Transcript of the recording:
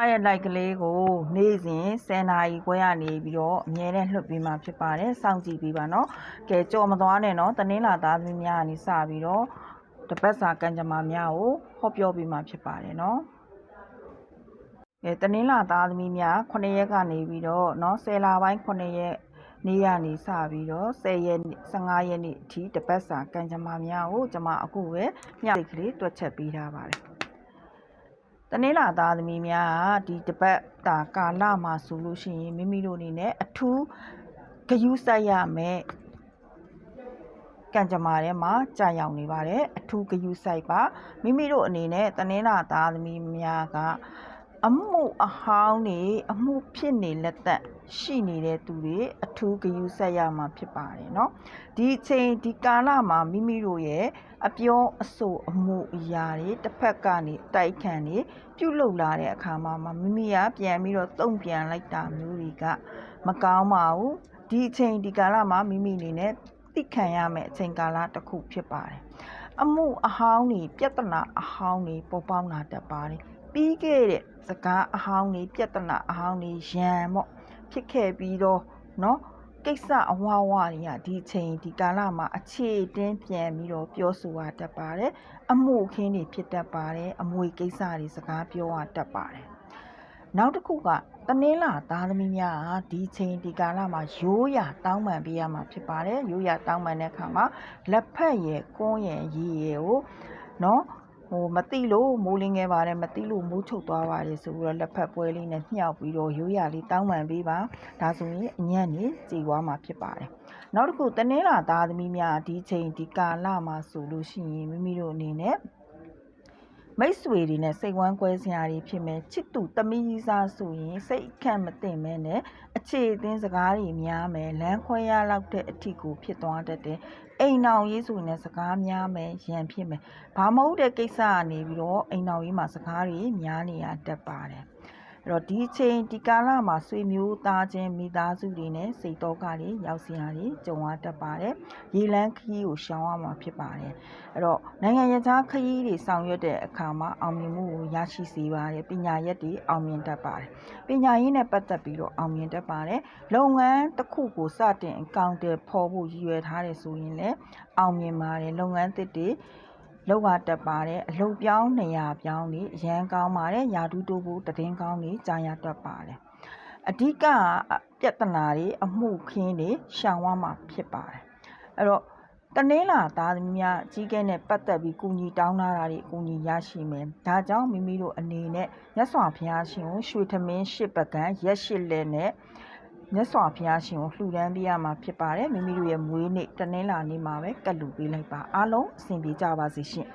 အားရဲ့ like ကလေးကိုနေ့စဉ်10နာရီခွဲရနေပြီးတော့အမြဲတမ်းလွှတ်ပေးမှာဖြစ်ပါတယ်စောင့်ကြည့်ပေးပါနော်ကဲကြော်မသွားနဲ့နော်တနင်္လာသားသမီးများကနေစပြီးတော့တပတ်စာကံကြမ္မာများကိုဟောပြောပေးမှာဖြစ်ပါတယ်နော်ကဲတနင်္လာသားသမီးများ9ရက်ကနေပြီးတော့เนาะ10လပိုင်း9ရက်နေ့ကနေစပြီးတော့10ရက်15ရက်နေ့အထိတပတ်စာကံကြမ္မာများကိုကျွန်မအခုပဲမျှစိတ်ကလေးတွက်ချက်ပေးထားပါတယ် တနင်္လာသားသမီးများကဒီတပတ်တာကာလမှာဆိုလို့ရှိရင်မိမိတို့အနေနဲ့အထူးဂယုစိုက်ရမယ်ကံကြမ္မာထဲမှာကြာရောက်နေပါတယ်အထူးဂယုစိုက်ပါမိမိတို့အနေနဲ့တနင်္လာသားသမီးများကအမှုအဟောင်းနေအမှုဖြစ်နေလက်သက်ရှိနေတဲ့သူတွေအထူးဂယုဆက်ရမှာဖြစ်ပါတယ်เนาะဒီအချိန်ဒီကာလမှာမိမိတို့ရဲ့ အပြောအဆိုအမှုအရာတွေတစ်ဖက်ကနေတိုက်ခံနေပြုတ်လုလာတဲ့အခါမှာမိမိကပြန်ပြီးတော့တုံ့ပြန်လိုက်တာမျိုးတွေကမကောင်းပါဘူးဒီအချိန်ဒီကာလမှာမိမိအနေနဲ့သိခံရမယ့်အချိန်ကာလတစ်ခုဖြစ်ပါတယ်အမှုအဟောင်းတွေပြဿနာအဟောင်းတွေပေါ်ပေါက်လာတတ်ပါတယ်ပြီးခဲ့တဲ့စကားအဟောင်းတွေပြဿနာအဟောင်းတွေရန်ပေါ့ဖြစ်ခဲ့ပြီးတော့เนาะ ကိစ္စအဝဝတွေကဒီချိန်ဒီကာလမှာအခြေတင်းပြန်ပြီးတော့ပြောဆိုတာတတ်ပါတယ်အမှုခင်းတွေဖြစ်တတ်ပါတယ်အမွေကိစ္စတွေစကားပြောတာတတ်ပါတယ်နောက်တစ်ခုကတနင်္လာသားသမီးများဟာဒီချိန်ဒီကာလမှာရိုးရာတောင်းပန်ပေးရမှာဖြစ်ပါတယ်ရိုးရာတောင်းပန်တဲ့အခါမှာလက်ဖက်ရယ်ကွန်းရယ်ရည်ရယ်ကိုနော် ဟိုမတိလို့မိုးလင်းခဲ့ပါတယ်မတိလို့မိုးချုပ်သွားပါတယ်ဆိုပြီးတော့လက်ဖက်ပွဲလေးနဲ့မြှောက်ပြီးတော့ရိုးရာလေးတောင်းပန်ပေးပါဒါဆိုရင်အညံ့နေကြည်သွားမှာဖြစ်ပါတယ်နောက်တစ်ခုတနင်္လာသားသမီးများဒီချိန်ဒီကာလမှာဆိုလို့ရှိရင်မိမိတို့အနေနဲ့ မိတ်ဆွေတွေနဲ့စိတ်ဝမ်းကွဲစရာတွေဖြစ်မယ်ချစ်သူတမီးကြီးစားဆိုရင်စိတ်အခန့်မသိမဲနဲ့အခြေအသင်းစကားတွေများမယ်လမ်းခွဲရလောက်တဲ့အထီကိုဖြစ်သွားတတ်တယ်အိမ်အောင်ရေးဆိုရင်စကားများမယ်ရန်ဖြစ်မယ်ဘာမဟုတ်တဲ့ကိစ္စကနေပြီးတော့အိမ်အောင်ရေးမှာစကားတွေများနေရတတ်ပါတယ် အဲ့တော့ဒီချိန်ဒီကာလမှာဆွေမျိုးသားချင်းမိသားစုတွေနဲ့စိတ်တော့ကတွေရောက်စရာတွေကြုံရတတ်ပါတယ်။ရေလန်းခရီးကိုရှောင်ရမှာဖြစ်ပါတယ်။အဲ့တော့နိုင်ငံရခြားခရီးတွေဆောင်ရွက်တဲ့အခါမှာအောင်မြင်မှုကိုရရှိစေပါတယ်။ပညာရက်တွေအောင်မြင်တတ်ပါတယ်။ပညာရေးနဲ့ပတ်သက်ပြီးတော့အောင်မြင်တတ်ပါတယ်။လုပ်ငန်းတစ်ခုကိုစတင်အကောင့်တွေဖော်ဖို့ရည်ရွယ်ထားတယ်ဆိုရင်လည်းအောင်မြင်ပါတယ်။လုပ်ငန်းသစ်တွေ လောက်ပါတက်ပါတယ်အလုတ်ပြောင်းနေရာပြောင်းနေရန်ကောင်းပါတယ်ယာဒူးတိုးဖို့တည်င်းကောင်းနေကြာရတက်ပါတယ်အဓိကပြဿနာတွေအမှုခင်းတွေရှောင်ဝမှာဖြစ်ပါတယ်အဲ့တော့တနင်္လာသားသမီးများအကြီးကဲနဲ့ပတ်သက်ပြီးကုညီတောင်းလာတာတွေအကူညီရရှိမယ်ဒါကြောင့်မိမိတို့အနေနဲ့မြတ်စွာဘုရားရှင်ကိုရွှေသမင်းရှစ်ပကံရက်ရှစ်လက်နဲ့ မြတ်စွာဘုရားရှင်ကိုလှူဒန်းပေးရမှာဖြစ်ပါတယ်မိမိတို့ရဲ့မွေးနေ့တနင်္လာနေ့မှာပဲကတ်လူပေးလိုက်ပါအားလုံးအဆင်ပြေကြပါစေရှင်